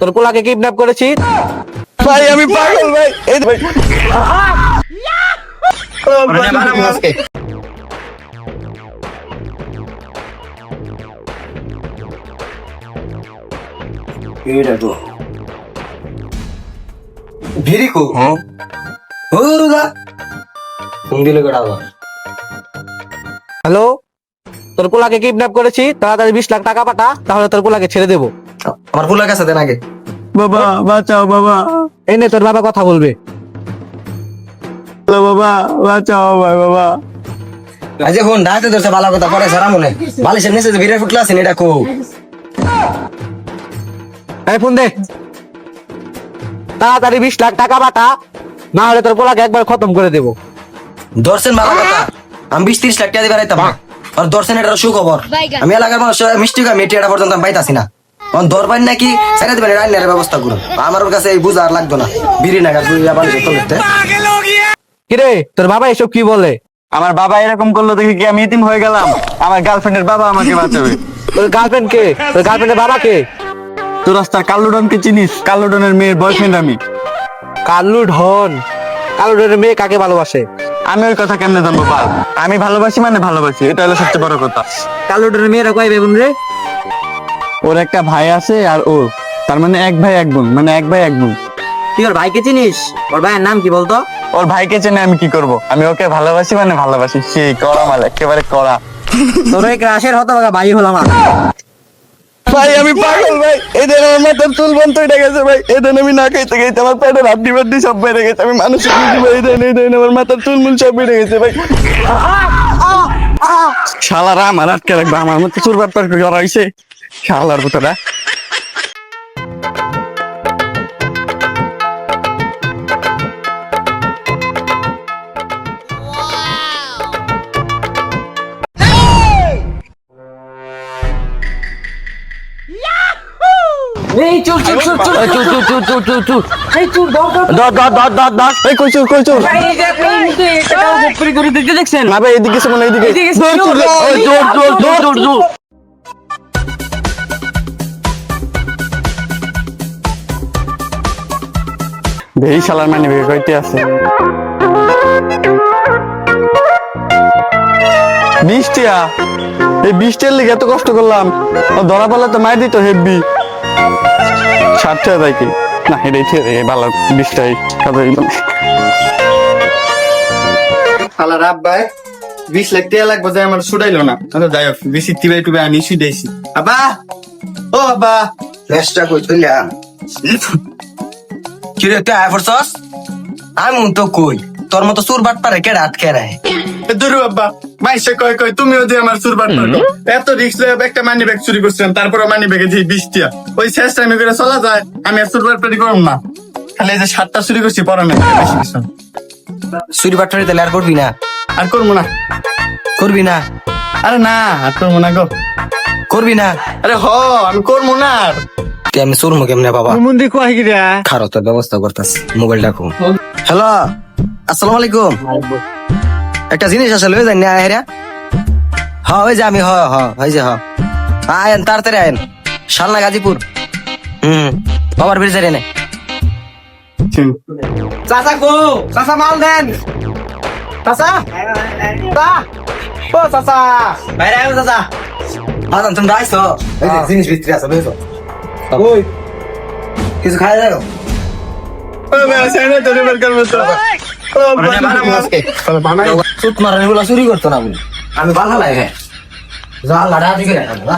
তোর পোলাকে কিডন্যাপ করেছি। ভাই আমি পাগল ভাই। এই ভাই। ভিরিকো। হ্যাঁ ও রুদা। ফোন দিলে কেডা হ্যালো? তোর পোলাকে কিডন্যাপ করেছি তাড়াতাড়ি বিশ লাখ টাকা পাঠা তাহলে তোর পোলাকে ছেড়ে দেবো। আমার ফুলের কাছে দেন আগে। বাবা বাঁচাও বাবা। এই নে তোর বাবা কথা বলবে। বাবা বাঁচাও ভাই বাবা। আজ ধরছে ভালো কথা পরে সারা মনে। বালিশের নিচে যে ভিড়ে ফুটলা আছে এটা কো এই ফোন দে। তাড়াতাড়ি বিশ লাখ টাকা পাঠা না হলে তোর পোলাকে একবার খতম করে দেবো। দর্শন ভালো কথা আমি বিশ ত্রিশ লাখ টাকা দিবার আইতাম আর দর্শন এটা সুখবর। আমি এলাকার মানুষ মিষ্টি খাই মেটি এটা পর্যন্ত আমি পাইতাছি না। দরবার নাকি ছেড়ে দেবেন রান্নার ব্যবস্থা করুন। আমার কাছে এই বুঝা আর লাগতো না। বিড়ি দুই কিরে তোর বাবা এসব কি বলে? আমার বাবা এরকম করল দেখি কি আমি ইতিম হয়ে গেলাম? আমার গার্লফ্রেন্ডের বাবা আমাকে বাঁচাবে। তোর গার্লফ্রেন্ড কে? তোর গার্লফ্রেন্ডের বাবা কে? তোর রাস্তার কাল্লুডনকে চিনিস? কাল্লুডনের মেয়ের বয়ফ্রেন্ড আমি। কাল্লু ঢন কাল্লু ঢনের মেয়ে কাকে ভালোবাসে? আমি ওই কথা কেমনে জানব পাল? আমি ভালোবাসি মানে ভালোবাসি এটা হলো সবচেয়ে বড় কথা। কাল্লু ঢনের মেয়েরা কয় বেগুন রে? ওর একটা ভাই আছে আর ও। তার মানে এক ভাই এক বোন মানে এক ভাই এক বোন। তুই ওর ভাইকে চিনিস? ওর ভাইয়ের নাম কি বলতো? ওর ভাইকে চেনে আমি কি করব? আমি ওকে ভালোবাসি মানে ভালোবাসি। সেই কড়া মাল একেবারে কড়া। তোর ওই ক্রাশের হতভাগা ভাই হলাম। ভাই আমি পাগল ভাই। এদের আমার মাথার চুল বন্ধ হয়ে গেছে ভাই। এদের আমি না খাইতে খাইতে আমার পেটের হাড্ডি বাড্ডি সব বেড়ে গেছে। আমি মানুষের বুঝি ভাই। এদের আমার মাথার চুল মুল সব বেড়ে গেছে ভাই। শালারা আমার আটকে রাখবে আমার মতো চুল বাট পাট করা হয়েছে শালার মতোটা এই চুল চুল চুল চুল এই চুল চুল চুল চুল চুল চুল এই চুল ধর ধর দর দর দর দর দর। এই কই চুল কই চুল এই যে আপনি কিন্তু এটা কাউকে চুরি করে দিতে দেখছেন? না ভাই এদিকে মনে এদিকে। জোর জোর জোর জোর জোর এই শালার মানে বের কইতে আছে। বৃষ্টিয়া এই বৃষ্টির লেগে এত কষ্ট করলাম ধরা পালা তো মাই দিত হেব্বি। সাতটা তাই কি? না এটাই ঠিক ভালো বৃষ্টাই কাদাই খালার আব্বাই বিশ লাখ টাকা লাগবে যে আমার ছুটাইলো না। আচ্ছা যাই হোক বেশি টিবাই টুবাই আনি ছুটাইছি। আব্বা! ও আব্বা! লেসটা কই কি রে তুই আয় পড়ছস? আমি তো কই? তোর মতো সুর বাট পারে কেডা আটকে রায়? দূর আব্বা মাইসে কয় কয় তুমিও যে আমার সুরবার পারো এত রিক্স লয়ে একটা মানি ব্যাগ চুরি করছিলাম তারপরে মানি ব্যাগে যে বিশ টিয়া। ওই শেষ টাইমে করে চলা যায় আমি আর সুরবার পারি করব না। খালি যে সাতটা চুরি করছি পরমে বেশি কিছু না। তাহলে আর করবি না? আর করব না। করবি না? আরে না আর করব না গো। করবি না? আরে হ আমি করব না আর। আমি সুরমু কেমনে বাবা? মন্দির কয় কি রে? খারো তোর ব্যবস্থা করতাস মোবাইল ডাকো হ্যালো আসসালামু আলাইকুম। একটা জিনিস আসলে ওই জানি আহেরা হ্যাঁ ওই যে আমি হ হ ওই যে হ। আয়েন তাড়াতাড়ি আয়েন শালনা গাজীপুর। হুম বাবার বেড়ে যাই নে চাচা গো চাচা মাল দেন। চাচা? ও চাচা। বাইরে আয় চাচা। আদান তুমি রাইছো এই যে জিনিস ভিতরে আছে বুঝছ? ওই কিছু খাই যাও ও মেয়ে সেনে তোরে বের করবে তো ও বানাই সুত মারানি বলা চুরি করতো না বলে আমি ভালো লাগে যা লাড়া দিকে রাখা